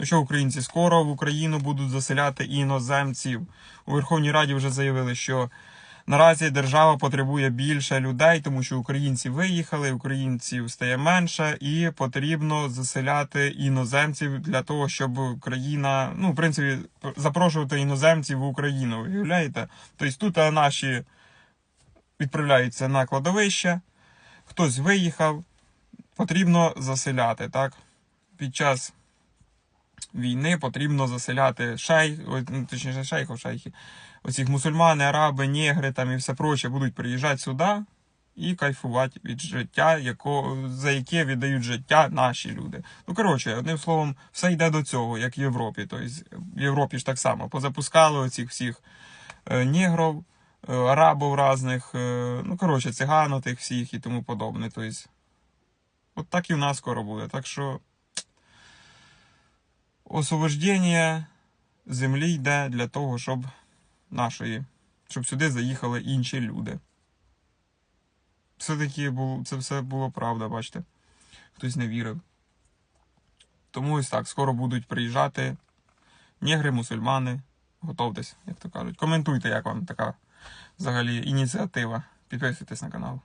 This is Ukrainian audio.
Ну що, українці, скоро в Україну будуть заселяти іноземців. У Верховній Раді вже заявили, що наразі держава потребує більше людей, тому що українці виїхали, українців стає менше, і потрібно заселяти іноземців для того, щоб країна, ну, в принципі, запрошувати іноземців в Україну. Уявляєте? Тобто тут наші відправляються на кладовище, хтось виїхав, потрібно заселяти, так? Під час війни потрібно заселяти шей, ну, точніше шейхів, шейхи. Оцих мусульмани, араби, негри там і все проче будуть приїжджати сюди і кайфувати від життя, яко, за яке віддають життя наші люди. Ну, коротше, одним словом, все йде до цього, як в Європі. Тобто, в Європі ж так само позапускали оцих всіх е, негрів, е, арабів різних, е, ну, коротше, циган тих всіх і тому подобне. Тобто, от так і в нас скоро буде. Так що освобождення землі йде для того, щоб нашої, щоб сюди заїхали інші люди. Все-таки це все було правда, бачите. Хтось не вірив. Тому ось так, скоро будуть приїжджати негри, мусульмани. Готовтесь, як то кажуть. Коментуйте, як вам така взагалі ініціатива. Підписуйтесь на канал.